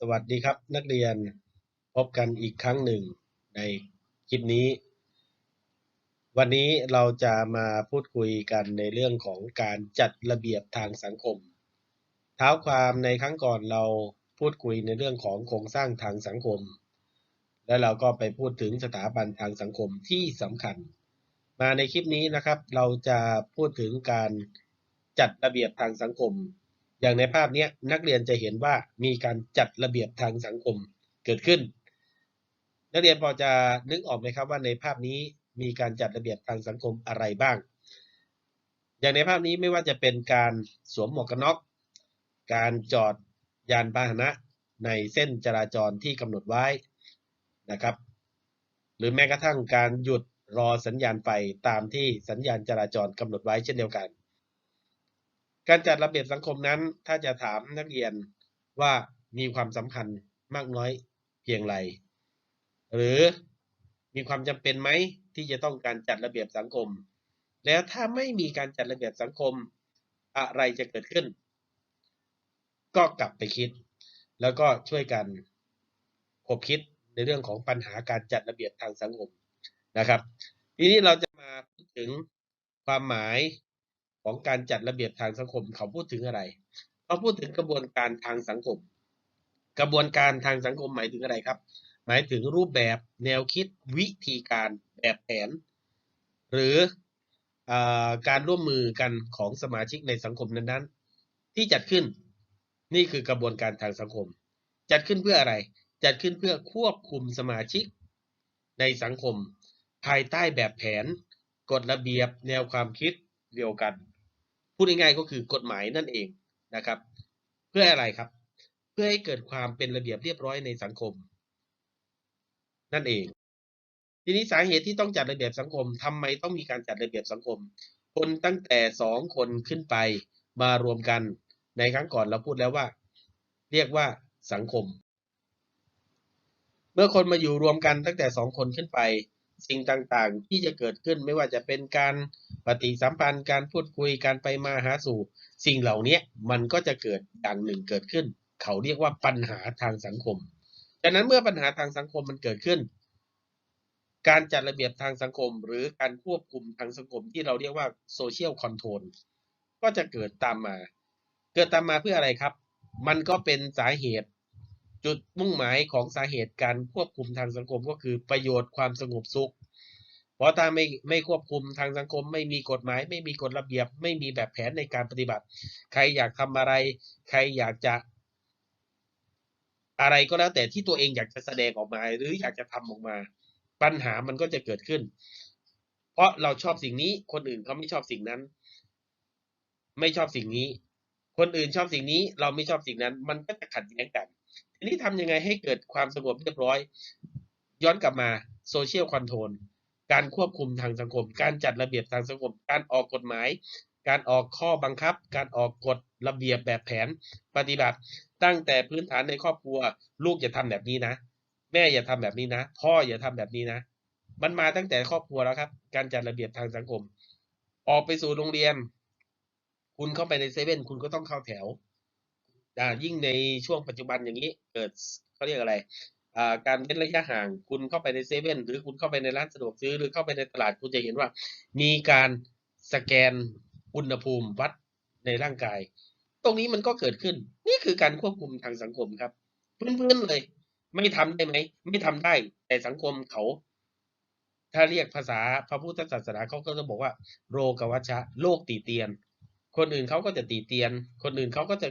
สวัสดีครับนักเรียนพบกันอีกครั้งหนึ่งในคลิปนี้ วันนี้เราจะมาพูดคุยกันในเรื่องของการจัดระเบียบทางสังคม เท้าความในครั้งก่อนเราพูดคุยในเรื่องของโครงสร้างทางสังคม และเราก็ไปพูดถึงสถาบันทางสังคมที่สำคัญ มาในคลิปนี้นะครับ เราจะพูดถึงการจัดระเบียบทางสังคม อย่างในภาพนี้นักเรียนจะเห็นว่ามีการจัดระเบียบทางสังคมเกิดขึ้น นักเรียนพอจะนึกออกไหมครับว่าในภาพนี้มีการจัดระเบียบทางสังคมอะไรบ้าง อย่างในภาพนี้ไม่ว่าจะเป็นการสวมหมวกกันน็อก การจอดยานพาหนะในเส้นจราจรที่กำหนดไว้นะครับ หรือแม้กระทั่งการหยุดรอสัญญาณไฟตามที่สัญญาณจราจรกำหนดไว้เช่นเดียวกัน การจัดระเบียบสังคมนั้น ถ้าจะถามนักเรียนว่ามีความสำคัญมากน้อยเพียงไร หรือมีความจำเป็นไหมที่จะต้องการจัดระเบียบสังคม แล้วถ้าไม่มีการจัดระเบียบสังคมอะไรจะเกิดขึ้น ก็กลับไปคิด แล้วก็ช่วยกันคบคิดในเรื่องของปัญหาการจัดระเบียบทางสังคมนะครับ ทีนี้เราจะมาพูดถึงความหมาย ของการจัดระเบียบทางสังคมเขาพูดถึงอะไรเขาพูดถึงกระบวนการทางสังคม กระบวนการทางสังคมหมายถึงอะไรครับ หมายถึงรูปแบบแนวคิดวิธีการแบบแผน หรืออการร่วมมือกันของสมาชิกในสังคมนั้นๆ ที่จัดขึ้นนี่คือกระบวนการทางสังคม จัดขึ้นเพื่ออะไร จัดขึ้นเพื่อควบคุมสมาชิกในสังคม ภายใต้แบบแผนกฎระเบียบแนวความคิดเดียวกัน พูดง่ายๆก็คือกฎหมายนั่นเองนะครับ เพื่ออะไรครับ เพื่อให้เกิดความเป็นระเบียบเรียบร้อยในสังคม นั่นเอง ทีนี้สาเหตุที่ต้องจัดระเบียบสังคมทำไมต้องมีการจัดระเบียบสังคม คนตั้งแต่สองคนขึ้นไปมารวมกันในครั้งก่อนเราพูดแล้วว่า เรียกว่าสังคม เมื่อคนมาอยู่รวมกันตั้งแต่สองคนขึ้นไป สิ่งต่างๆ ที่จะเกิดขึ้นไม่ว่าจะเป็นการปฏิสัมพันธ์การพูดคุยการไปมาหาสู่ สิ่งเหล่านี้มันก็จะเกิดอย่างหนึ่งเกิดขึ้น เขาเรียกว่าปัญหาทางสังคมดังนั้นเมื่อปัญหาทางสังคมมันเกิดขึ้น การจัดระเบียบทางสังคม หรือการควบคุมทางสังคมที่เราเรียกว่าโซเชียลคอนโทรลก็จะเกิดตามมา เกิดตามมาเพื่ออะไรครับ มันก็เป็นสาเหตุ จุดมุ่งหมายของสาเหตุการควบคุมทางสังคมก็คือประโยชน์ความสงบสุข เพราะถ้าไม่ไม่ควบคุมทางสังคม ไม่มีกฎหมาย ไม่มีกฎระเบียบ ไม่มีแบบแผนในการปฏิบัติ ใครอยากทำอะไร ใครอยากจะอะไรก็แล้วแต่ที่ตัวเองอยากจะแสดงออกมา หรืออยากจะทำออกมา ปัญหามันก็จะเกิดขึ้น เพราะเราชอบสิ่งนี้ คนอื่นเขาไม่ชอบสิ่งนั้น ไม่ชอบสิ่งนี้ คนอื่นชอบสิ่งนี้ เราไม่ชอบสิ่งนั้น มันก็จะขัดแย้งกัน ทีนี้ทำยังไงให้เกิดความสงบเรียบร้อย ย้อนกลับมาโซเชียลคอนโทรลการควบคุมทางสังคม การจัดระเบียบทางสังคม การออกกฎหมาย การออกข้อบังคับ การออกกฎระเบียบแบบแผนปฏิบัติ ตั้งแต่พื้นฐานในครอบครัว ลูกอย่าทำแบบนี้นะ แม่อย่าทำแบบนี้นะ พ่ออย่าทำแบบนี้นะ มันมาตั้งแต่ครอบครัวแล้วครับ การจัดระเบียบทางสังคม ออกไปสู่โรงเรียน คุณเข้าไปในเซเว่นคุณก็ต้องเข้าแถว ยิ่งในช่วงปัจจุบันอย่างนี้ เกิดเขาเรียกอะไรอ่าการเว้นระยะห่างคุณเข้าไปในเซเว่นหรือคุณเข้าไปในร้านสะดวกซื้อหรือเข้าไปในตลาดคุณจะเห็นว่า มีการสแกนอุณหภูมิวัดในร่างกาย ตรงนี้มันก็เกิดขึ้น นี่คือการควบคุมทางสังคมครับพื้นๆเลย ไม่ทำได้ไหมไม่ทำได้ แต่สังคมเขา ถ้าเรียกภาษาพระพุทธศาสนาเขาก็จะบอกว่า โรกวัชชะโลกตีเตียน คนอื่นเขาก็จะตีเตียน คนอื่นเขาก็จะ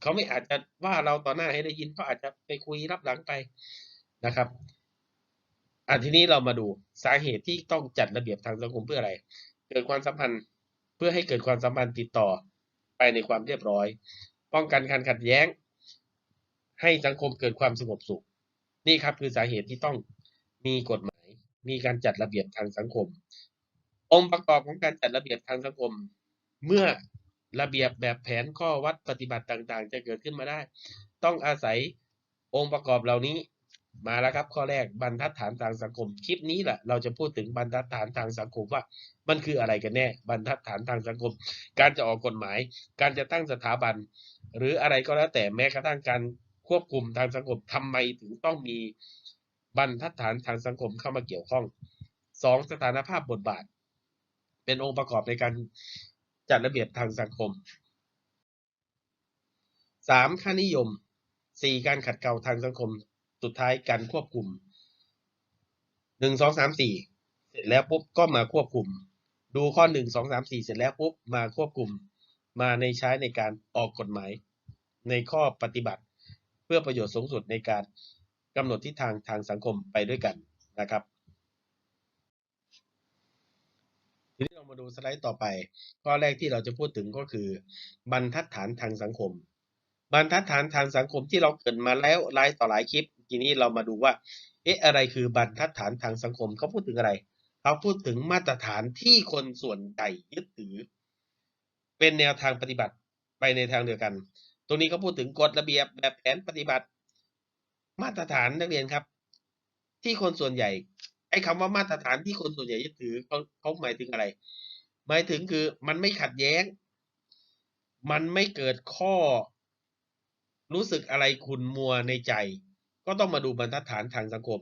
เขาไม่อาจจะว่าเราต่อหน้าให้ได้ยินเขาอาจจะไปคุยรับหลังไปนะครับอันทีนี้เรามาดูสาเหตุที่ต้องจัดระเบียบทางสังคมเพื่ออะไร เกิดความสัมพันธ์เพื่อให้เกิดความสัมพันธ์ติดต่อไปในความเรียบร้อย ป้องกันการขัดแย้ง ให้สังคมเกิดความสงบสุข นี่ครับคือสาเหตุที่ต้องมีกฎหมาย มีการจัดระเบียบทางสังคม องค์ประกอบของการจัดระเบียบทางสังคม เมื่อ ระเบียบแบบแผนข้อวัดปฏิบัติต่างๆ จะเกิดขึ้นมาได้ ต้องอาศัยองค์ประกอบเหล่านี้มาแล้วครับ ข้อแรกบรรทัดฐานทางสังคม คลิปนี้แหละเราจะพูดถึงบรรทัดฐานทางสังคมว่า มันคืออะไรกันแน่ บรรทัดฐานทางสังคม การจะออกกฎหมาย การจะตั้งสถาบัน หรืออะไรก็แล้วแต่แม้กระทั่งการควบคุมทางสังคมทำไมถึงต้องมีบรรทัดฐานทางสังคมเข้ามาเกี่ยวข้องสองสถานภาพบทบาท เป็นองค์ประกอบในการ จัดระเบียบทางสังคมสามค่านิยมสี่การขัดเกลาทางสังคม สุดท้ายการควบคุมหนึ่งสองสามสี่เสร็จแล้วปุ๊บก็มาควบคุม ดูข้อหนึ่งสองสามสี่เสร็จแล้วปุ๊บมาควบคุม มาในใช้ในการออกกฎหมาย ในข้อปฏิบัติ เพื่อประโยชน์สูงสุดในการกำหนดทิศทางทางสังคมไปด้วยกันนะครับ ทีนี้เรา มาดูสไลด์ต่อไป ข้อแรกที่เราจะพูดถึงก็คือ บรรทัดฐานทางสังคม บรรทัดฐานทางสังคมที่เราเกิดมาแล้วหลายต่อหลายคลิป ทีนี้เรามาดูว่า เอ๊ะอะไรคือบรรทัดฐานทางสังคมเขาพูดถึงอะไรเขาพูดถึงมาตรฐานที่คนส่วนใหญ่ยึดถือ เป็นแนวทางปฏิบัติไปในทางเดียวกัน ตรงนี้เขาพูดถึงกฎระเบียบแบบแผนปฏิบัติ มาตรฐานนักเรียนครับ ที่คนส่วนใหญ่ ไอ้คำว่ามาตรฐานที่คนส่วนใหญ่ยึดถือเขาเขาหมายถึงอะไร หมายถึงคือมันไม่ขัดแย้ง มันไม่เกิดข้อ รู้สึกอะไรขุนมัวในใจ ก็ต้องมาดูบรรทัดฐานทางสังคม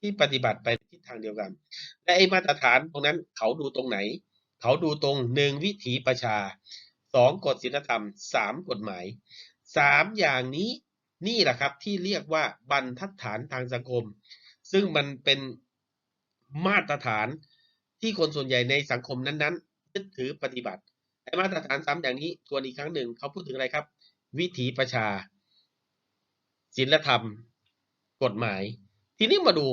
ที่ปฏิบัติไปทิศทางเดียวกัน และไอ้มาตรฐานตรงนั้นเขาดูตรงไหน เขาดูตรงหนึ่งวิถีประชาสองกฎศีลธรรมสามกฎหมายสามอย่างนี้นี่แหละครับที่เรียกว่าบรรทัดฐานทางสังคม ซึ่งมันเป็น มาตรฐานที่คนส่วนใหญ่ในสังคมนั้นๆยึดถือปฏิบัติไอ้มาตรฐานสามอย่างนี้ทวนอีกครั้งหนึ่งเขาพูดถึงอะไรครับ วิถีประชาศีลธรรม กฎหมาย ทีนี้มาดู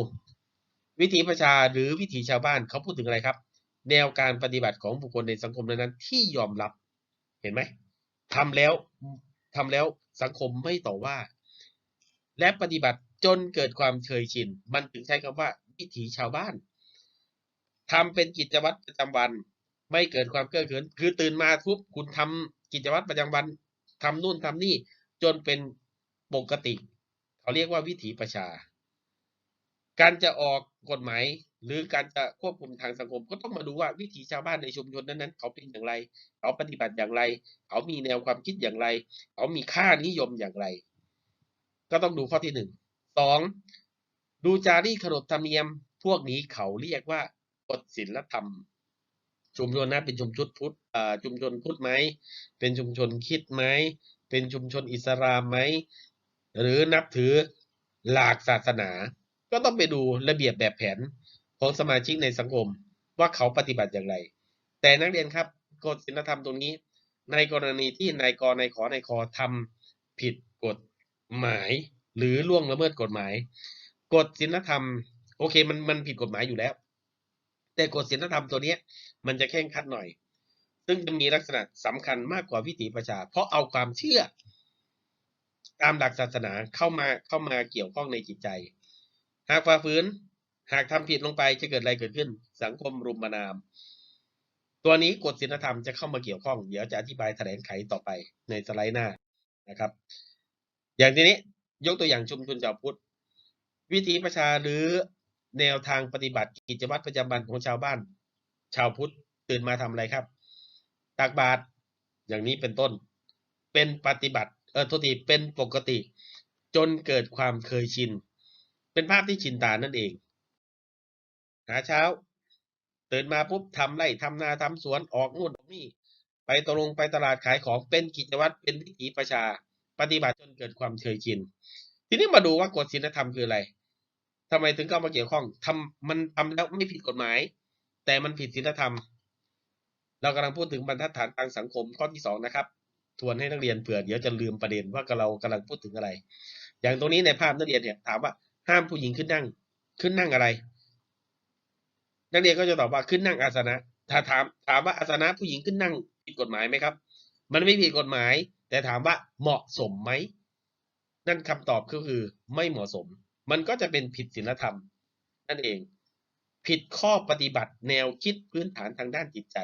วิถีประชาหรือวิถีชาวบ้านเขาพูดถึงอะไรครับ แนวการปฏิบัติของบุคคลในสังคมนั้นๆที่ยอมรับเห็นไหมทำแล้วทำแล้วสังคมไม่ต่อว่า และปฏิบัติจนเกิดความเคยชิน มันถึงใช้คำว่า วิถีชาวบ้าน ทำเป็นกิจวัตรประจำวัน ไม่เกิดความเก้อเขิน คือตื่นมาทุบคุณทำกิจวัตรประจำวันทำนู่นทำนี่จนเป็นปกติ เขาเรียกว่าวิถีประชา การจะออกกฎหมายหรือการจะควบคุมทางสังคม ก็ต้องมาดูว่าวิถีชาวบ้านในชุมชนนั้นๆเขาเป็นอย่างไร เขาปฏิบัติอย่างไร เขามีแนวความคิดอย่างไร เขามีค่านิยมอย่างไร ก็ต้องดูข้อที่หนึ่งสองดูจารีตขนบธรรมเนียม พวกนี้เขาเรียกว่า กฎศีลธรรม ชุมชนนะเป็นชุมชนพุทธชุมชนพุทธไหม เป็นชุมชนคิดไหม เป็นชุมชนอิสลามไหม หรือนับถือหลากศาสนา ก็ต้องไปดูระเบียบแบบแผนของสมาชิกในสังคมว่าเขาปฏิบัติอย่างไร แต่นักเรียนครับกฎศีลธรรมตรงนี้ ในกรณีที่นายกนายขอนายคอทำผิดกฎหมายหรือล่วงละเมิดกฎหมาย กฎศีลธรรม โอเคมันมันผิดกฎหมายอยู่แล้ว แต่กฎศีลธรรมตัวเนี้ยมันจะแข่งขัดหน่อย ซึ่งจะมีลักษณะสำคัญมากกว่าวิถีประชา เพราะเอาความเชื่อ ตามหลักศาสนาเข้ามาเข้ามาเกี่ยวข้องในจิตใจ หากฝ่าฝืนหากทำผิดลงไปจะเกิดอะไรเกิดขึ้น สังคมรุมมานาม ตัวนี้กฎศีลธรรมจะเข้ามาเกี่ยวข้อง เดี๋ยวจะอธิบายแถลงไขต่อไปในสไลด์หน้านะครับ อย่างทีนี้ยกตัวอย่างชุมชนชาวพุทธวิถีประชาหรือ แนวทางปฏิบัติกิจวัตรประจำวันของชาวบ้าน ชาวพุทธตื่นมาทำอะไรครับ ตักบาตรอย่างนี้เป็นต้น เป็นปฏิบัติ เออทษทีเป็นปกติ จนเกิดความเคยชิน เป็นภาพที่ชินตานั่นเอง หาเช้า ตื่นมาปุ๊บทำไร่ทำนาทำสวนออกนู่นออกนี่ ไปตกลงไปตลาดขายของเป็นกิจวัตรเป็นวิถีประชา ปฏิบัติจนเกิดความเคยชิน ทีนี้มาดูว่ากฎศีลธรรมคืออะไร ทำไมถึงเข้ามาเกี่ยวข้องทำมันทำแล้วไม่ผิดกฎหมาย แต่มันผิดศีลธรรม เรากำลังพูดถึงบรรทัดฐานทางสังคมข้อที่สองนะครับ ทวนให้นักเรียนเผื่อเดี๋ยวจะลืมประเด็นว่าเรากำลังพูดถึงอะไร อย่างตรงนี้ในภาพนักเรียนเนี่ยถามว่าห้ามผู้หญิงขึ้นนั่ง ขึ้นนั่งอะไร นักเรียนก็จะตอบว่าขึ้นนั่งอาสนะ ถ้าถามถามว่าอาสนะผู้หญิงขึ้นนั่งผิดกฎหมายไหมครับ มันไม่ผิดกฎหมาย แต่ถามว่าเหมาะสมไหม นั่นคำตอบก็คือไม่เหมาะสม มันก็จะเป็นผิดศีลธรรม นั่นเอง ผิดข้อปฏิบัติแนวคิดพื้นฐานทางด้านจิตใจ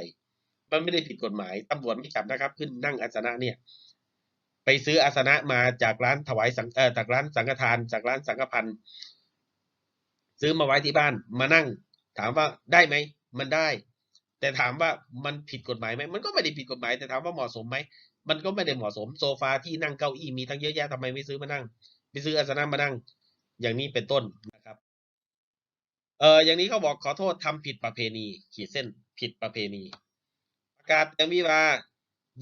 มันไม่ได้ผิดกฎหมายตำรวจไม่จับนะครับ ขึ้นนั่งอาสนะเนี่ย ไปซื้ออาสนะมาจากร้านถวายสังเออจากร้านสังฆทาน จากร้านสังฆพันธ์ซื้อมาไว้ที่บ้านมานั่ง ถามว่าได้ไหมมันได้ แต่ถามว่ามันผิดกฎหมายไหมมันก็ไม่ได้ผิดกฎหมาย แต่ถามว่าเหมาะสมไหมมันก็ไม่ได้เหมาะสมโซฟาที่นั่งเก้าอี้มีทั้งเยอะแยะทำไมไม่ซื้อมานั่ง ไปซื้ออาสนะมานั่ง อย่างนี้เป็นต้นนะครับ เอออย่างนี้เขาบอกขอโทษทำผิดประเพณี ขีดเส้นผิดประเพณี ประกาศเตรียมวิวา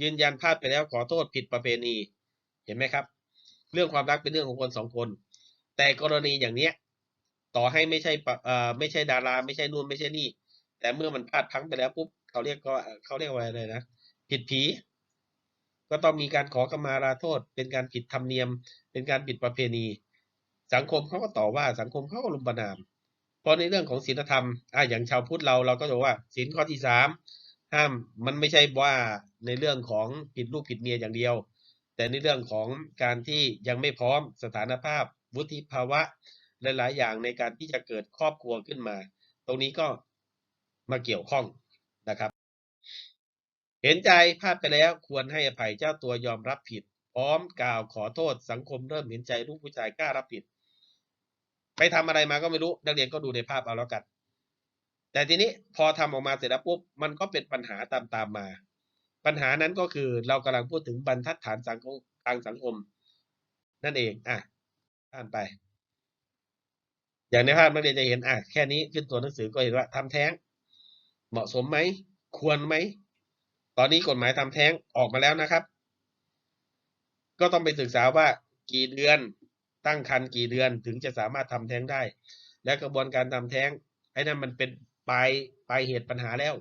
ยืนยันพลาดไปแล้วขอโทษผิดประเพณี เห็นไหมครับ เรื่องความรักเป็นเรื่องของคนสองคน แต่กรณีอย่างเนี้ย ต่อให้ไม่ใช่เอ่อไม่ใช่ดารา ไม่ใช่นู่นไม่ใช่นี่ แต่เมื่อมันพลาดพังไปแล้วปุ๊บเขาเรียกก็เขาเรียกว่าอะไรนะผิดผีก็ต้องมีการขอกมาลาโทษ เป็นการผิดธรรมเนียม เป็นการผิดประเพณี สังคมเขาก็ต่อว่าสังคมเขาก็ลุมประนาม เพราะในเรื่องของศีลธรรมอะอย่างชาวพุทธเราเราก็จะว่าศีลข้อที่สามห้ามมันไม่ใช่ว่าในเรื่องของผิดลูกผิดเมียอย่างเดียว แต่ในเรื่องของการที่ยังไม่พร้อมสถานภาพ วุฒิภาวะหลายๆอย่างในการที่จะเกิดครอบครัวขึ้นมา ตรงนี้ก็มาเกี่ยวข้องนะครับ เห็นใจพลาดไปแล้วควรให้อภัยเจ้าตัวยอมรับผิด พร้อมกล่าวขอโทษสังคมเริ่มเห็นใจลูกผู้ชายกล้ารับผิด ไปทำอะไรมาก็ไม่รู้นักเรียนก็ดูในภาพเอาแล้วกัน แต่ทีนี้พอทำออกมาเสร็จแล้วปุ๊บมันก็เป็นปัญหาตามตามมา ปัญหานั้นก็คือเรากำลังพูดถึงบรรทัดฐานสังคมทางสังคม นั่นเองอะอ่านไป อย่างในภาพนักเรียนจะเห็นอะแค่นี้ขึ้นตัวหนังสือก็เห็นว่าทำแท้ง เหมาะสมไหมควรไหมตอนนี้กฎหมายทำแท้งออกมาแล้วนะครับ ก็ต้องไปศึกษาว่ากี่เดือน ตั้งครรภ์กี่เดือนถึงจะสามารถทำแท้งได้ และกระบวนการทำแท้งไอ้นั่นมันเป็นปลายปลายเหตุปัญหาแล้ว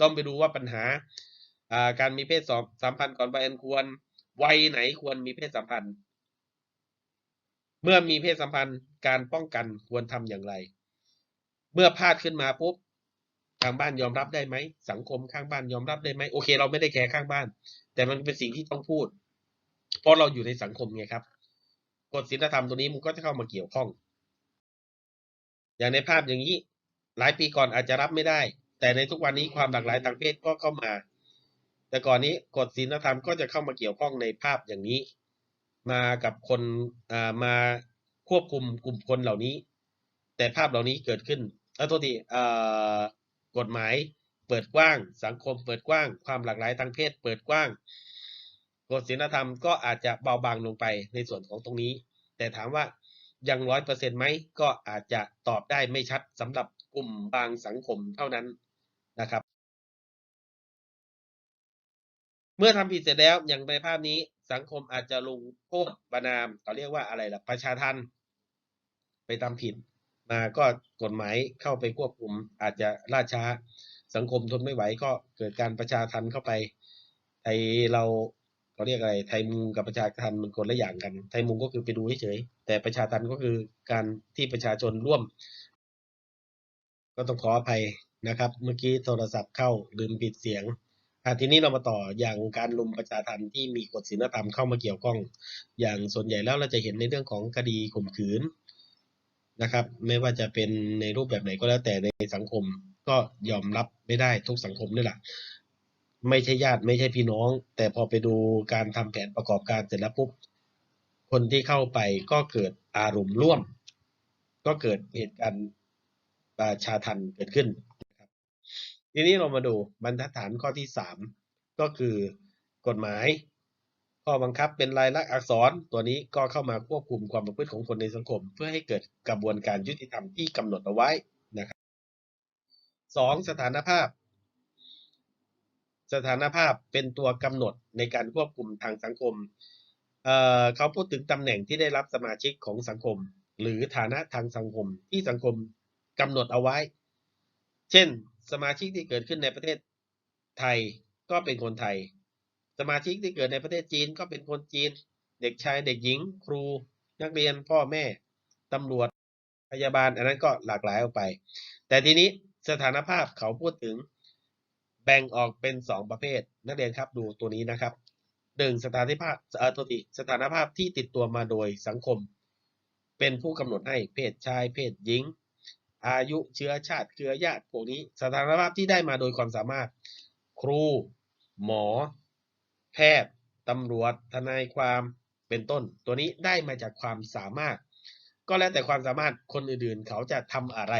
ต้องไปดูว่าปัญหาการมีเพศสัมพันธ์ก่อนวัยอันควรวัยไหนควรมีเพศสัมพันธ์ เมื่อมีเพศสัมพันธ์การป้องกันควรทำอย่างไร เมื่อพลาดขึ้นมาปุ๊บทางบ้านยอมรับได้ไหม สังคมข้างบ้านยอมรับได้ไหมโอเค เราไม่ได้แคร์ข้างบ้าน แต่มันเป็นสิ่งที่ต้องพูด เพราะเราอยู่ในสังคมไงครับ กฎศีลธรรมตัวนี้มันก็จะเข้ามาเกี่ยวข้อง อย่างในภาพอย่างนี้ หลายปีก่อนอาจจะรับไม่ได้ แต่ในทุกวันนี้ความหลากหลายทางเพศก็เข้ามา แต่ก่อนนี้กฎศีลธรรมก็จะเข้ามาเกี่ยวข้องในภาพอย่างนี้ มากับคนมาควบคุมกลุ่มคนเหล่านี้ แต่ภาพเหล่านี้เกิดขึ้นเออโทษทีเอ่อกฎหมายเปิดกว้าง สังคมเปิดกว้าง ความหลากหลายทางเพศเปิดกว้าง กฎศีลธรรมก็อาจจะเบาบางลงไปในส่วนของตรงนี้ แต่ถามว่ายังร้อยเปอร์เซ็นต์ไหมก็อาจจะตอบได้ไม่ชัดสำหรับกลุ่มบางสังคมเท่านั้นนะครับ เมื่อทำผิดเสร็จแล้วอย่างในภาพนี้สังคมอาจจะลงโทษประนามเขาเรียกว่าอะไรล่ะประชาทันไปทำผิดมาก็กฎหมายเข้าไปควบคุม อาจจะล่าช้าสังคมทนไม่ไหวก็เกิดการประชาทันเข้าไปไอเรา เขาเรียกอะไรไทยมุงกับประชาทันมันคนละอย่างกันไทยมุงก็คือไปดูเฉยๆแต่ประชาทันก็คือการที่ประชาชนร่วม ก็ต้องขออภัยนะครับ เมื่อกี้โทรศัพท์เข้าลืมปิดเสียงอะทีนี้เรามาต่ออย่างการลุมประชาทันที่มีกฎศีลธรรมเข้ามาเกี่ยวข้อง อย่างส่วนใหญ่แล้วเราจะเห็นในเรื่องของคดีข่มขืนนะครับ ไม่ว่าจะเป็นในรูปแบบไหนก็แล้วแต่ในสังคมก็ยอมรับไม่ได้ทุกสังคมนี่แหละ ไม่ใช่ญาติไม่ใช่พี่น้อง แต่พอไปดูการทำแผนประกอบการเสร็จแล้วปุ๊บคนที่เข้าไปก็เกิดอารมณ์ร่วม ก็เกิดเหตุการณ์ประชาทันเกิดขึ้นนะครับทีนี้เรามาดูบรรทัดฐานข้อที่สามก็คือกฎหมาย ข้อบังคับเป็นลายลักษณ์อักษรตัวนี้ก็เข้ามาควบคุมความประพฤติของคนในสังคม เพื่อให้เกิดกระบวนการยุติธรรมที่กำหนดเอาไว้นะครับสองสถานภาพ สถานภาพเป็นตัวกำหนดในการควบคุมทางสังคมเเขาพูดถึงตำแหน่งที่ได้รับสมาชิกของสังคม หรือฐานะทางสังคมที่สังคมกำหนดเอาไว้ เช่น สมาชิกที่เกิดขึ้นในประเทศไทยก็เป็นคนไทย สมาชิกที่เกิดในประเทศจีนก็เป็นคนจีน เด็กชายเด็กหญิง ครู นักเรียนพ่อแม่ตำรวจพยาบาล อันนั้นก็หลากหลายออกไป แต่ทีนี้สถานภาพเขาพูดถึง แบ่งออกเป็นสองประเภท นักเรียนครับดูตัวนี้นะครับหนึ่งสถานภาพเอ่อตัวที่สถานภาพที่ติดตัวมาโดยสังคม เป็นผู้กำหนดให้เพศชาย เพศหญิง อายุเชื้อชาติเครือญาติพวกนี้ สถานภาพที่ได้มาโดยความสามารถ ครู หมอ แพทย์ตำรวจ ทนายความเป็นต้น ตัวนี้ได้มาจากความสามารถ ก็แล้วแต่ความสามารถคนอื่นๆ เขาจะทำอะไร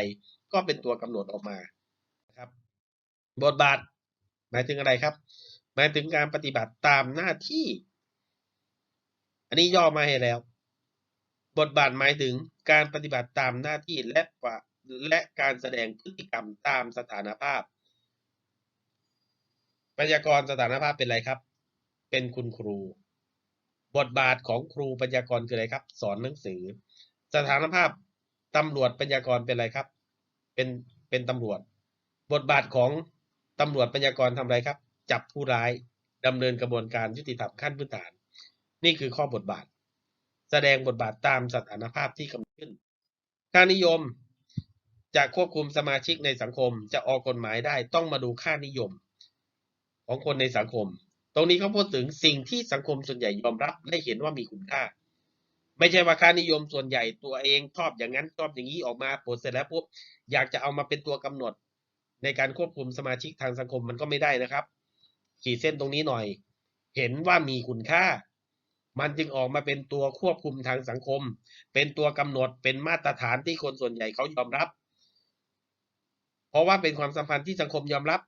ก็เป็นตัวกำหนดออกมาครับบทบาท หมายถึงอะไรครับ หมายถึงการปฏิบัติตามหน้าที่ อันนี้ย่อมาให้แล้ว บทบาทหมายถึงการปฏิบัติตามหน้าที่และและการแสดงพฤติกรรมตามสถานภาพพยากรสถานภาพเป็นอะไรครับ เป็นคุณครู บทบาทของครูปัญญากรคืออะไรครับ สอนหนังสือ สถานภาพตำรวจปัญญากรเป็นอะไรครับ เป็นเป็นตำรวจ บทบาทของ ตำรวจปัญญากรทำอะไรครับ จับผู้ร้ายดำเนินกระบวนการยุติธรรมขั้นพื้นฐาน นี่คือข้อบทบาท แสดงบทบาทตามสถานภาพที่กำหนดขึ้นค่านิยมจะควบคุมสมาชิกในสังคมจะออกกฎหมายได้ต้องมาดูค่านิยม ของคนในสังคม ตรงนี้เขาพูดถึงสิ่งที่สังคมส่วนใหญ่ยอมรับและเห็นว่ามีคุณค่า ไม่ใช่ว่าค่านิยมส่วนใหญ่ตัวเองชอบอย่างนั้นชอบอย่างนี้ออกมาปลดเสร็จแล้วปุ๊บอยากจะเอามาเป็นตัวกำหนด ในการควบคุมสมาชิกทางสังคมมันก็ไม่ได้นะครับ ขีดเส้นตรงนี้หน่อย เห็นว่ามีคุณค่า มันจึงออกมาเป็นตัวควบคุมทางสังคม เป็นตัวกำหนดเป็นมาตรฐานที่คนส่วนใหญ่เขายอมรับ เพราะว่าเป็นความสัมพันธ์ที่สังคมยอมรับ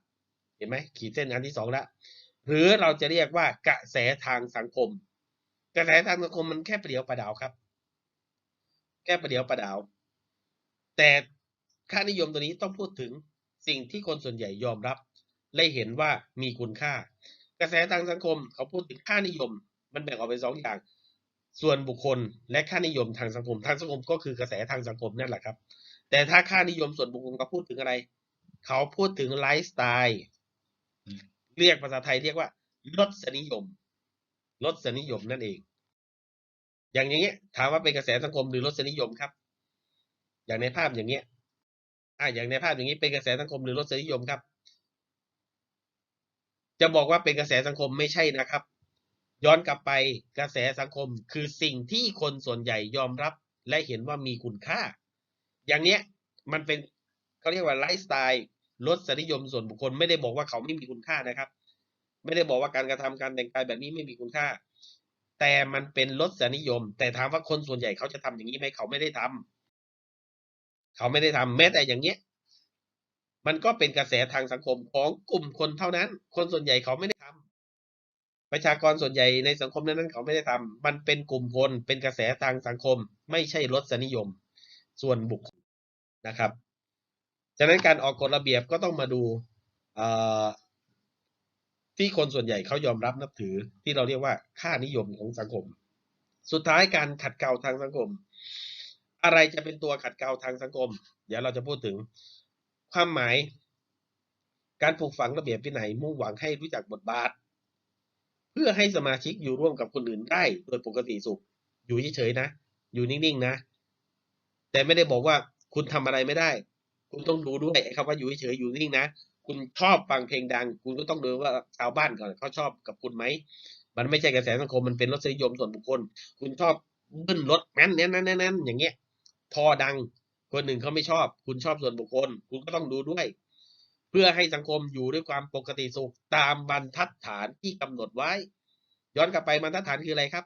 เห็นไหมขีดเส้นอันที่สองแล้วหรือเราจะเรียกว่ากระแสทางสังคม กระแสทางสังคมมันแค่ประเดียวประดาวครับ แค่ประเดียวประดาว แต่ค่านิยมตัวนี้ต้องพูดถึง สิ่งที่คนส่วนใหญ่ยอมรับและเห็นว่ามีคุณค่า กระแสทางสังคมเขาพูดถึงค่านิยม มันแบ่งออกเป็นสองอย่าง ส่วนบุคคลและค่านิยมทางสังคม ทางสังคมก็คือกระแสทางสังคมนั่นแหละครับ แต่ถ้าค่านิยมส่วนบุคคลเขาพูดถึงอะไร เขาพูดถึงไลฟ์สไตล์เรียกภาษาไทยเรียกว่ารสนิยมรสนิยมนั่นเอง อย่างนี้ถามว่าเป็นกระแสสังคมหรือรสนิยมครับ อย่างในภาพอย่างเงี้ย อ่าอย่างในภาพอย่างนี้เป็นกระแสสังคมหรือรสนิยมครับ จะบอกว่าเป็นกระแสสังคมไม่ใช่นะครับ ย้อนกลับไปกระแสสังคมคือสิ่งที่คนส่วนใหญ่ยอมรับ และเห็นว่ามีคุณค่า อย่างเนี้ยมันเป็นเขาเรียกว่าไลฟ์สไตล์รสนิยมส่วนบุคคลไม่ได้บอกว่าเขาไม่มีคุณค่านะครับ ไม่ได้บอกว่าการกระทำการแต่งกายแบบนี้ไม่มีคุณค่า แต่มันเป็นรสนิยม แต่ถามว่าคนส่วนใหญ่เขาจะทำอย่างนี้ไหมเขาไม่ได้ทำ เขาไม่ได้ทำแม้แต่อย่างเนี้ย มันก็เป็นกระแสทางสังคมของกลุ่มคนเท่านั้น คนส่วนใหญ่เขาไม่ได้ทำประชากรส่วนใหญ่ในสังคมนั้นเขาไม่ได้ทำมันเป็นกลุ่มคนเป็นกระแสทางสังคม ไม่ใช่รสนิยม ส่วนบุคคลนะครับฉะนั้นการออกกฎระเบียบก็ต้องมาดูที่คนส่วนใหญ่เขายอมรับนับถือที่เราเรียกว่าค่านิยมของสังคม สุดท้ายการขัดเกลาทางสังคม อะไรจะเป็นตัวขัดเกลาทางสังคม เดี๋ยวเราจะพูดถึงความหมาย การปลูกฝังระเบียบวินัยมุ่งหวังให้รู้จักบทบาท เพื่อให้สมาชิกอยู่ร่วมกับคนอื่นได้โดยปกติสุข อยู่เฉยๆนะ อยู่นิ่งๆนะ แต่ไม่ได้บอกว่าคุณทำอะไรไม่ได้ คุณต้องดูด้วยคำว่าอยู่เฉยๆอยู่นิ่งนะคุณชอบฟังเพลงดัง คุณก็ต้องดูว่าชาวบ้านก่อนเขาชอบกับคุณไหมมันไม่ใช่กระแสสังคมมันเป็นรสนิยมส่วนบุคคล คุณชอบเบิ้ลรถแน่นแน่นแน่นอย่างเงี้ย ทอดัง คนหนึ่งเขาไม่ชอบ คุณชอบส่วนบุคคล คุณก็ต้องดูด้วย เพื่อให้สังคมอยู่ด้วยความปกติสุขตามบรรทัดฐานที่กำหนดไว้ ย้อนกลับไปบรรทัดฐานคืออะไรครับ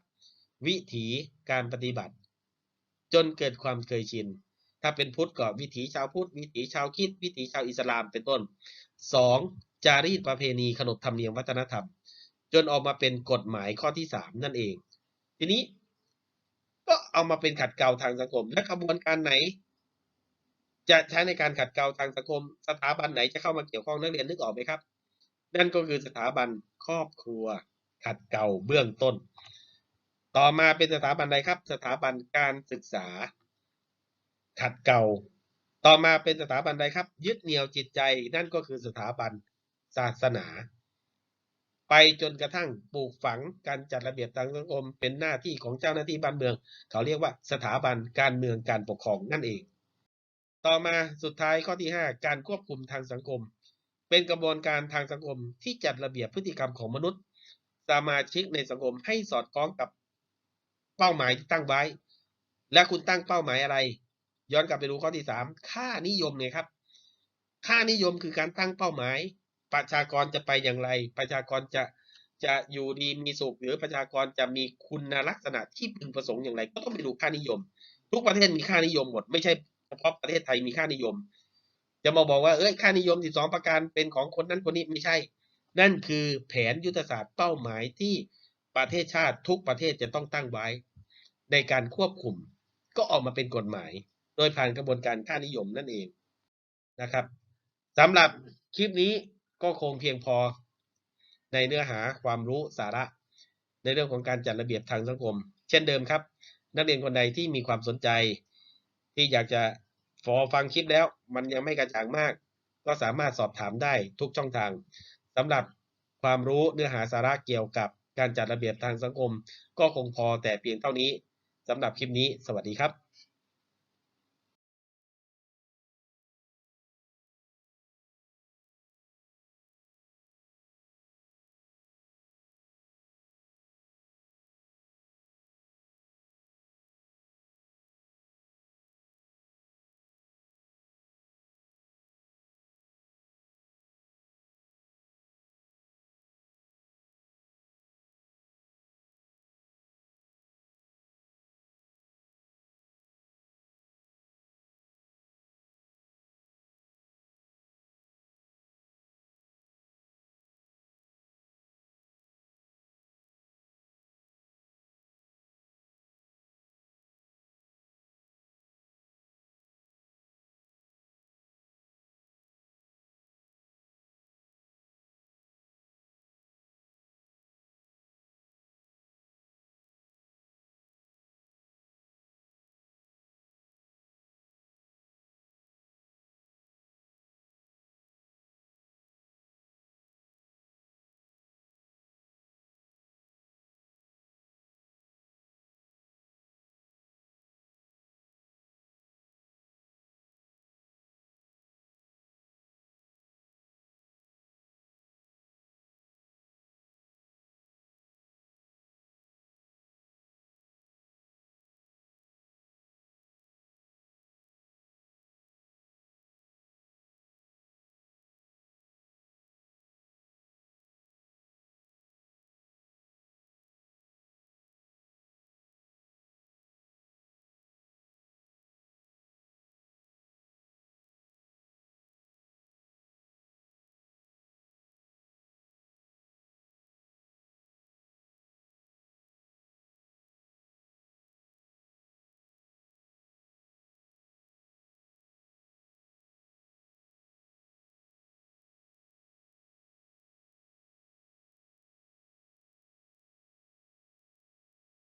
วิถีการปฏิบัติ จนเกิดความเคยชิน ถ้าเป็นพุทธก็วิถีชาวพุทธวิถีชาวคิด วิถีชาวอิสลามเป็นต้นสองจารีตประเพณีขนบธรรมเนียมวัฒนธรรม จนออกมาเป็นกฎหมายข้อที่สามนั่นเอง ทีนี้ ก็เอามาเป็นขัดเกลาทางสังคม และกระบวนการไหน จะใช้ในการขัดเกลาทางสังคม สถาบันไหนจะเข้ามาเกี่ยวข้องนักเรียนนึกออกไหมครับ นั่นก็คือสถาบันครอบครัวขัดเกลาเบื้องต้น ต่อมาเป็นสถาบันใดครับ สถาบันการศึกษา ขัดเกลาต่อมาเป็นสถาบันใดครับ ยึดเหนี่ยวจิตใจนั่นก็คือสถาบันศาสนา ไปจนกระทั่งปลูกฝังการจัดระเบียบทางสังคมเป็นหน้าที่ของเจ้าหน้าที่บ้านเมือง เขาเรียกว่าสถาบันการเมืองการปกครองนั่นเอง ต่อมาสุดท้ายข้อที่ 5 การควบคุมทางสังคม เป็นกระบวนการทางสังคมที่จัดระเบียบพฤติกรรมของมนุษย์สมาชิกในสังคมให้สอดคล้องกับเป้าหมายที่ตั้งไว้ และคุณตั้งเป้าหมายอะไร ย้อนกลับไปดูข้อที่สามค่านิยมเนี่ยครับ ค่านิยมคือการตั้งเป้าหมาย ประชากรจะไปอย่างไร ประชากรจะจะอยู่ดีมีสุขหรือประชากรจะมีคุณลักษณะที่พึงประสงค์อย่างไร ก็ต้องไปดูค่านิยม ทุกประเทศมีค่านิยมหมด ไม่ใช่เฉพาะประเทศไทยมีค่านิยม จะมาบอกว่าเอ้ยค่านิยมสิบสองประการเป็นของคนนั้นคนนี้ไม่ใช่ นั่นคือแผนยุทธศาสตร์เป้าหมายที่ประเทศชาติทุกประเทศจะต้องตั้งไว้ ในการควบคุม ก็ออกมาเป็นกฎหมาย โดยผ่านกระบวนการค่านิยมนั่นเองนะครับสำหรับคลิปนี้ ก็คงเพียงพอในเนื้อหาความรู้สาระ ในเรื่องของการจัดระเบียบทางสังคม เช่นเดิมครับ นักเรียนคนใดที่มีความสนใจ ที่อยากจะฟอฟังคลิปแล้ว มันยังไม่กระจ่างมาก ก็สามารถสอบถามได้ทุกช่องทางสำหรับความรู้เนื้อหาสาระเกี่ยวกับการจัดระเบียบทางสังคม ก็คงพอแต่เพียงเท่านี้สำหรับคลิปนี้ สวัสดีครับ